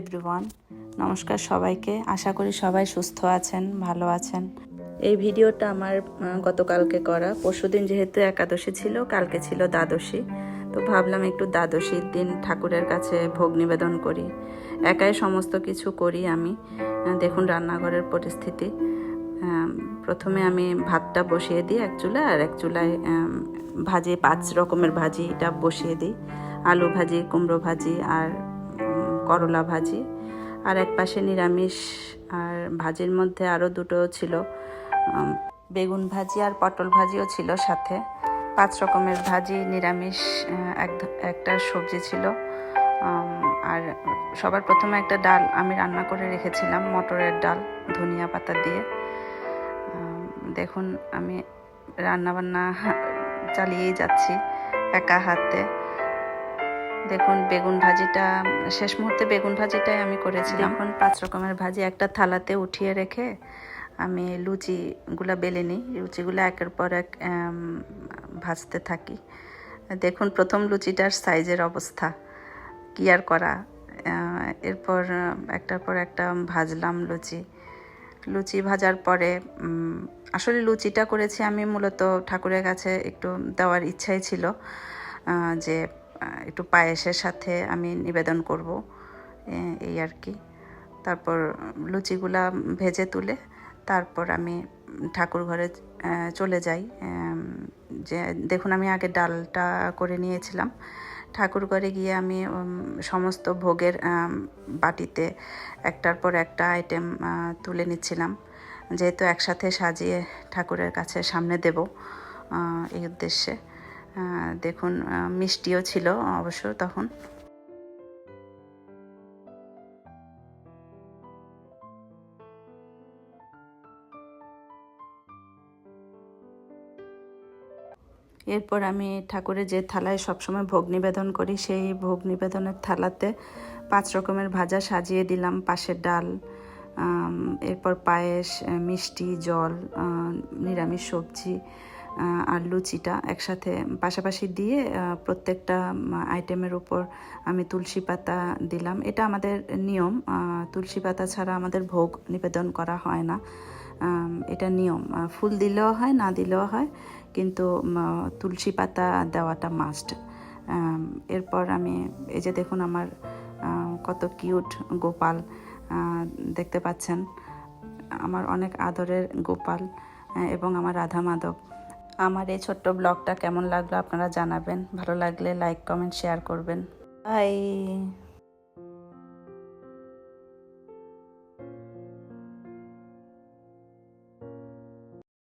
Everyone নমস্কার সবাইকে। আশা করি সবাই সুস্থ আছেন, ভালো আছেন। এই ভিডিওটা আমার গতকালকে করা। পরশুদিন যেহেতু একাদশী ছিল, কালকে ছিল দ্বাদশী। তো ভাবলাম একটু দ্বাদশীর দিন ঠাকুরের কাছে ভোগ নিবেদন করি। একাই সমস্ত কিছু করি আমি। দেখুন রান্নাঘরের পরিস্থিতি। প্রথমে আমি ভাতটা বসিয়ে দিই এক চুলায়, আর এক চুলায় ভাজি পাঁচ রকমের ভাজিটা বসিয়ে দিই। আলু ভাজি, কুমড়ো ভাজি, আর করলা ভাজি। আর এক পাশে নিরামিষ আর ভাজির মধ্যে আরও দুটো ছিল বেগুন ভাজি আর পটল ভাজিও ছিল সাথে। পাঁচ রকমের ভাজি, নিরামিষ এক একটা সবজি ছিল। আর সবার প্রথমে একটা ডাল আমি রান্না করে রেখেছিলাম, মটরের ডাল, ধনিয়া পাতা দিয়ে। দেখুন, আমি রান্নাবান্না চালিয়েই যাচ্ছি একা হাতে। দেখুন বেগুন ভাজিটা শেষ মুহূর্তে বেগুন ভাজিটাই আমি করেছিলাম। এখন পাঁচ রকমের ভাজি একটা থালাতে উঠিয়ে রেখে আমি লুচিগুলা বেলে নিই। লুচিগুলো একের পর এক ভাজতে থাকি। দেখুন প্রথম লুচিটার সাইজের অবস্থা। কি আর করা? এরপর একটার পর একটা ভাজলাম লুচি। লুচি ভাজার পরে আসলে লুচিটা করেছি আমি মূলত ঠাকুরের কাছে একটু দেওয়ার ইচ্ছাই ছিল যে একটু পায়েসের সাথে আমি নিবেদন করব এই আর কি। তারপর লুচিগুলা ভেজে তুলে তারপর আমি ঠাকুর ঘরে চলে যাই। যে, দেখুন আমি আগে ডালটা করে নিয়েছিলাম। ঠাকুর ঘরে গিয়ে আমি সমস্ত ভোগের বাটিতে একটার পর একটা আইটেম তুলে নিচ্ছিলাম। যেহেতু একসাথে সাজিয়ে ঠাকুরের কাছে সামনে দেব এই উদ্দেশ্যে। দেখুন মিষ্টিও ছিল অবশ্য তখন। এরপর আমি ঠাকুরের যে থালায় সবসময় ভোগ নিবেদন করি, সেই ভোগ নিবেদনের থালাতে পাঁচ রকমের ভাজা সাজিয়ে দিলাম, পাশের ডাল এরপর পায়েস, মিষ্টি, জল নিরামিষ সবজি আর লুচিটা একসাথে পাশাপাশি দিয়ে প্রত্যেকটা আইটেমের উপর আমি তুলসী পাতা দিলাম। এটা আমাদের নিয়ম। তুলসী পাতা ছাড়া আমাদের ভোগ নিবেদন করা হয় না। এটা নিয়ম। ফুল দিলেও হয়, না দিলেও হয়, কিন্তু তুলসী পাতা দেওয়াটা মাস্ট এরপর আমি, এই যে দেখুন আমার কত কিউট গোপাল দেখতে পাচ্ছেন। আমার অনেক আদরের গোপাল এবং আমার রাধা মাধব। আমার এই ছোট্ট ব্লগটা কেমন লাগল আপনারা জানাবেন। ভালো লাগলে লাইক কমেন্ট শেয়ার করবেন। বাই